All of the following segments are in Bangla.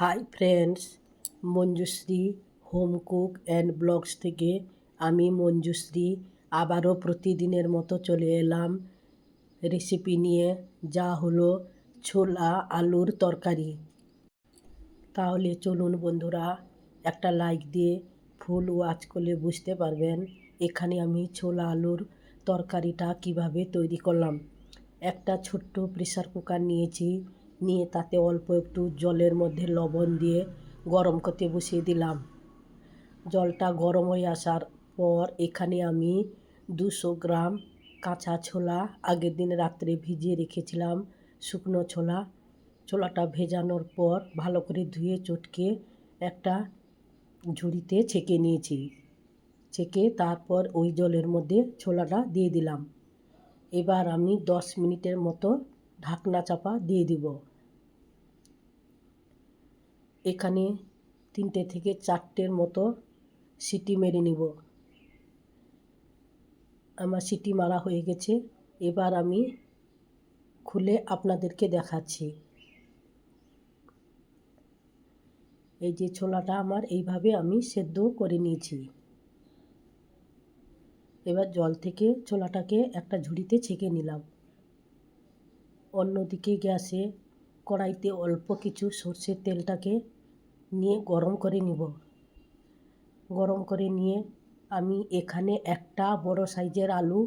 Hi friends Manjushree home cook and blogs থেকে আমি মঞ্জুশ্রী আবারও প্রতিদিনের মতো চলে এলাম রেসিপি নিয়ে, যা হলো ছোলা আলুর তরকারি। তাহলে চলুন বন্ধুরা, একটা লাইক দিয়ে ফুল ওয়াচ করলে বুঝতে পারবেন এখানে আমি ছোলা আলুর তরকারিটা কীভাবে তৈরি করলাম। একটা ছোট্ট প্রেসার কুকার নিয়েছি। নিয়ে তাতে অল্প একটু জলের মধ্যে লবণ দিয়ে গরম করতে বসিয়ে দিলাম। জলটা গরম হয়ে আসার পর এখানে আমি দুশো গ্রাম কাঁচা ছোলা আগের দিন রাত্রে ভিজিয়ে রেখেছিলাম শুকনো ছোলা। ছোলাটা ভেজানোর পর ভালো করে ধুয়ে চটকে একটা ঝুড়িতে ছেঁকে নিয়েছি। ছেঁকে তারপর ওই জলের মধ্যে ছোলাটা দিয়ে দিলাম। এবার আমি দশ মিনিটের মতো ঢাকনা চাপা দিয়ে দিব। এখানে তিনটে থেকে চারটের মতো সিটি মেরে নিব। আমার সিটি মারা হয়ে গেছে। এবার আমি খুলে আপনাদেরকে দেখাচ্ছি। এই যে ছোলাটা আমার এইভাবে আমি সেদ্ধ করে নিয়েছি। এবার জল থেকে ছোলাটাকে একটা ঝুড়িতে ছেঁকে নিলাম। অন্যদিকে গ্যাসে কড়াইতে অল্প কিছু সর্ষের তেলটাকে নিয়ে গরম করে নিব। গরম করে নিয়ে আমি এখানে একটা বড় সাইজের আলু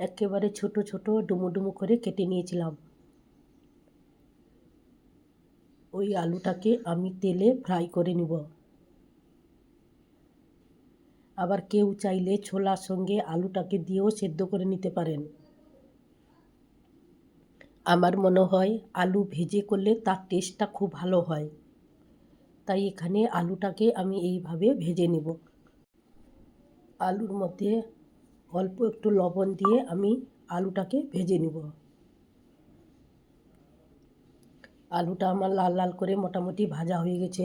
একেবারে ছোট ছোট ডুমো ডুমো করে কেটে নিয়েছিলাম। ওই আলুটাকে আমি তেলে ফ্রাই করে নিব। আবার কেউ চাইলে ছোলার সঙ্গে আলুটাকে দিয়েও সেদ্ধ করে নিতে পারেন। আমার মনে হয় আলু ভেজে করলে তার টেস্টটা খুব ভালো হয়। তাই এখানে আলুটাকে আমি এইভাবে ভেজে নেব। আলুর মধ্যে অল্প একটু লবণ দিয়ে আমি আলুটাকে ভেজে নেব। আলুটা আমার লাল লাল করে মোটামুটি ভাজা হয়ে গেছে।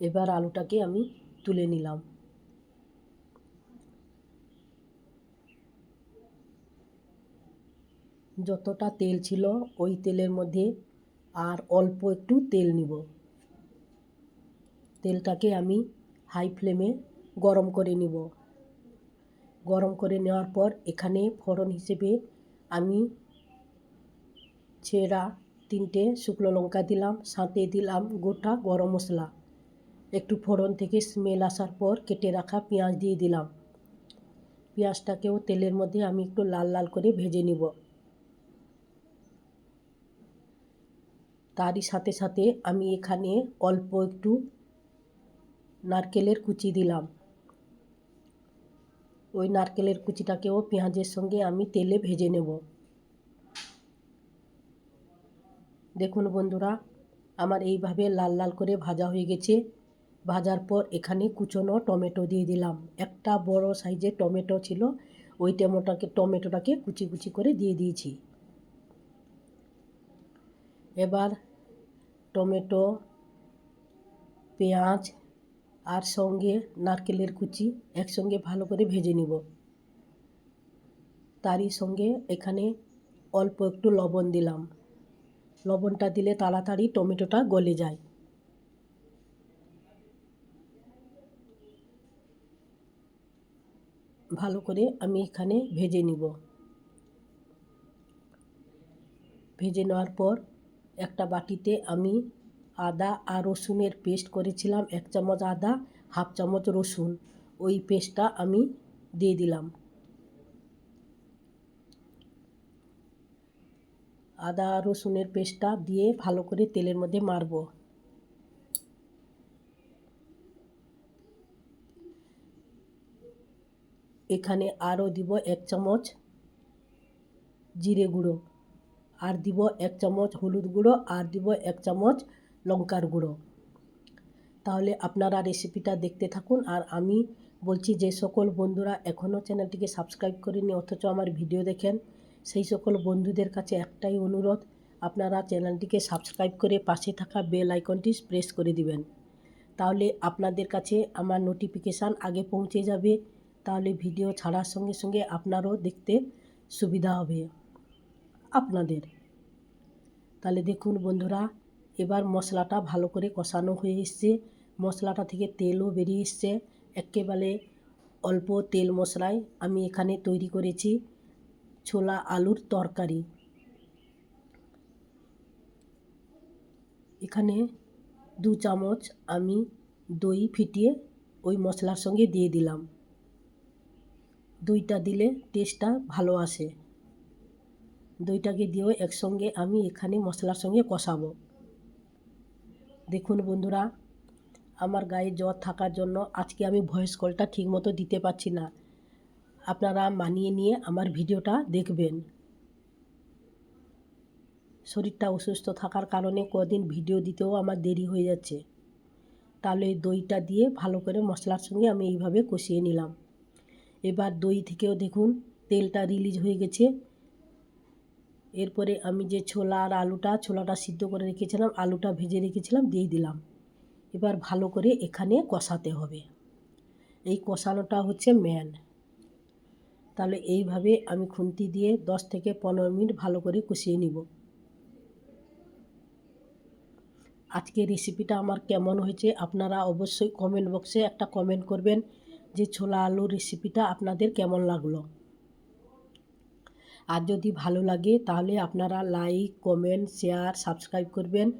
এবার আলুটাকে আমি তুলে নিলাম। যতটা তেল ছিল ওই তেলের মধ্যে আর অল্প একটু তেল নিব। তেলটাকে আমি হাই ফ্লেমে গরম করে নিব। গরম করে নেওয়ার পর এখানে ফোড়ন হিসেবে আমি ছেঁড়া তিনটে শুকনো লঙ্কা দিলাম, সাথে দিলাম গোটা গরম মশলা। একটু ফোড়ন থেকে স্মেল আসার পর কেটে রাখা পেঁয়াজ দিয়ে দিলাম। পেঁয়াজটাকেও তেলের মধ্যে আমি একটু লাল লাল করে ভেজে নিব। তারই সাথে সাথে আমি এখানে অল্প একটু নারকেলের কুচি দিলাম। ওই নারকেলের কুচিটাকেও পেঁয়াজের সঙ্গে আমি তেলে ভেজে নেব। দেখুন বন্ধুরা, আমার এইভাবে লাল লাল করে ভাজা হয়ে গেছে। ভাজার পর এখানে কুচনো টমেটো দিয়ে দিলাম। একটা বড় সাইজের টমেটো ছিল, ওই টমেটোটাকে টমেটোটাকে কুচি কুচি করে দিয়ে দিয়েছি। এবার টমেটো, পেঁয়াজ আর সঙ্গে নারকেলের কুচি একসঙ্গে ভালো করে ভেজে নিব। তারই সঙ্গে এখানে অল্প একটু লবণ দিলাম। লবণটা দিলে তাড়াতাড়ি টমেটোটা গলে যায়। ভালো করে আমি এখানে ভেজে নিব। ভেজে নেওয়ার পর একটা বাটিতে আমি আদা আর রসুনের পেস্ট করেছিলাম, এক চামচ আদা, হাফ চামচ রসুন। ওই পেস্টটা আমি দিয়ে দিলাম। আদা রসুনের পেস্টটা দিয়ে ভালো করে তেলের মধ্যে মারব। এখানে আরও দিব এক চামচ জিরে গুঁড়ো। আর দিব এক চামচ হলুদ গুঁড়ো আর দিব এক চামচ লঙ্কার গুঁড়ো। তাহলে আপনারা রেসিপিটা দেখতে থাকুন। আর আমি বলছি যে সকল বন্ধুরা এখনও চ্যানেলটিকে সাবস্ক্রাইব করেনি অথচ আমার ভিডিও দেখেন, সেই সকল বন্ধুদের কাছে একটাই অনুরোধ, আপনারা চ্যানেলটিকে সাবস্ক্রাইব করে পাশে থাকা বেল আইকনটি প্রেস করে দিবেন। তাহলে আপনাদের কাছে আমার নোটিফিকেশান আগে পৌঁছে যাবে, তাহলে ভিডিও ছাড়ার সঙ্গে সঙ্গে আপনারও দেখতে সুবিধা হবে। আপনাদের। তাহলে দেখুন বন্ধুরা, এবার মশলাটা ভালো করে কষানো হয়ে এসছে। মশলাটা থেকে তেলও বেরিয়ে এসছে। একেবারে অল্প তেল মশলায় আমি এখানে তৈরি করেছি ছোলা আলুর তরকারি। এখানে দু চামচ আমি দই ফিটিয়ে ওই মশলার সঙ্গে দিয়ে দিলাম। দইটা দিলে টেস্টটা ভালো আসে। দইটাকে দিয়েও একসঙ্গে আমি এখানে মশলার সঙ্গে কষাবো। দেখুন বন্ধুরা, আমার গায়ে জ্বর থাকার জন্য আজকে আমি ভয়েস কলটা ঠিকমতো দিতে পারছি না। আপনারা মানিয়ে নিয়ে আমার ভিডিওটা দেখবেন। শরীরটা অসুস্থ থাকার কারণে কদিন ভিডিও দিতেও আমার দেরি হয়ে যাচ্ছে। তাহলে দইটা দিয়ে ভালো করে মশলার সঙ্গে আমি এইভাবে কষিয়ে নিলাম। এবার দই থেকেও দেখুন, তেলটা রিলিজ হয়ে গেছে। এরপরে আমি যে ছোলা আর আলুটা, ছোলাটা সিদ্ধ করে রেখেছিলাম, আলুটা ভেজে রেখেছিলাম, দিয়ে দিলাম। এবার ভালো করে এখানে কষাতে হবে। এই কষানোটা হচ্ছে ম্যান তাহলে এইভাবে আমি খুন্তি দিয়ে দশ থেকে পনেরো মিনিট ভালো করে কষিয়ে নিব। আজকে রেসিপিটা আমার কেমন হয়েছে আপনারা অবশ্যই কমেন্ট বক্সে একটা কমেন্ট করবেন যে ছোলা আলুর রেসিপিটা আপনাদের কেমন লাগল। আর যদি ভালো লাগে তাহলে আপনারা লাইক কমেন্ট শেয়ার সাবস্ক্রাইব করবেন।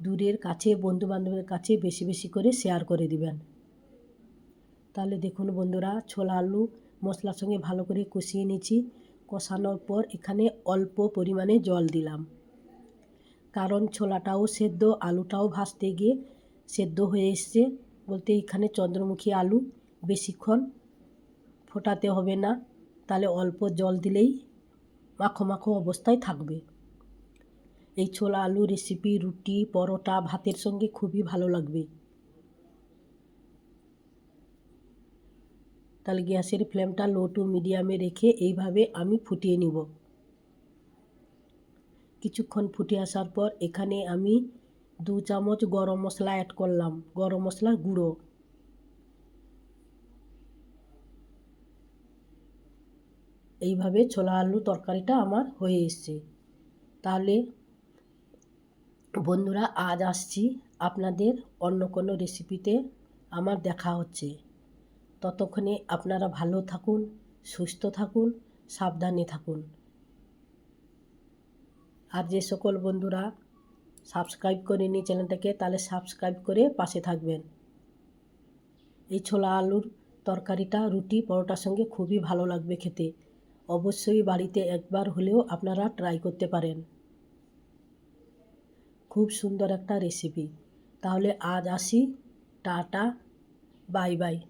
দূরের কাছে, বন্ধুবান্ধবের কাছে বেশি বেশি করে শেয়ার করে দিবেন। তাহলে দেখুন বন্ধুরা, ছোলা আলু মশলার সঙ্গে ভালো করে কষিয়ে নিয়েছি। কষানোর পর এখানে অল্প পরিমাণে জল দিলাম। কারণ ছোলাটাও সেদ্ধ, আলুটাও ভাজতে গিয়ে সেদ্ধ হয়ে এসছে। বলতে এখানে চন্দ্রমুখী আলু বেশিক্ষণ ফোটাতে হবে না। তাহলে অল্প জল দিলেই মাখো মাখো অবস্থায় থাকবে। এই ছোলা আলু রেসিপি রুটি, পরোটা, ভাতের সঙ্গে খুবই ভালো লাগবে। তাহলে গ্যাসের ফ্লেমটা লো টু মিডিয়ামে রেখে এইভাবে আমি ফুটিয়ে নিব। কিছুক্ষণ ফুটে আসার পর এখানে আমি দু চামচ গরম মশলা অ্যাড করলাম। গরম মশলার গুঁড়ো। এইভাবে ছোলা আলু তরকারিটা আমার হয়ে এসছে। তাহলে বন্ধুরা, আজ আসছি আপনাদের অন্য কোনো রেসিপিতে আমার দেখা হচ্ছে। ততক্ষণে আপনারা ভালো থাকুন, সুস্থ থাকুন, সাবধানে থাকুন। আর যে সকল বন্ধুরা সাবস্ক্রাইব করে করেনি চ্যানেলটাকে, তাহলে সাবস্ক্রাইব করে পাশে থাকবেন। এই ছোলা আলুর তরকারিটা, রুটি, পরোটার সঙ্গে খুবই ভালো লাগবে খেতে। অবশ্যই বাড়িতে একবার হলেও আপনারা ট্রাই করতে পারেন। খুব সুন্দর একটা রেসিপি তাহলে আজ আসি। টাটা। Bye bye.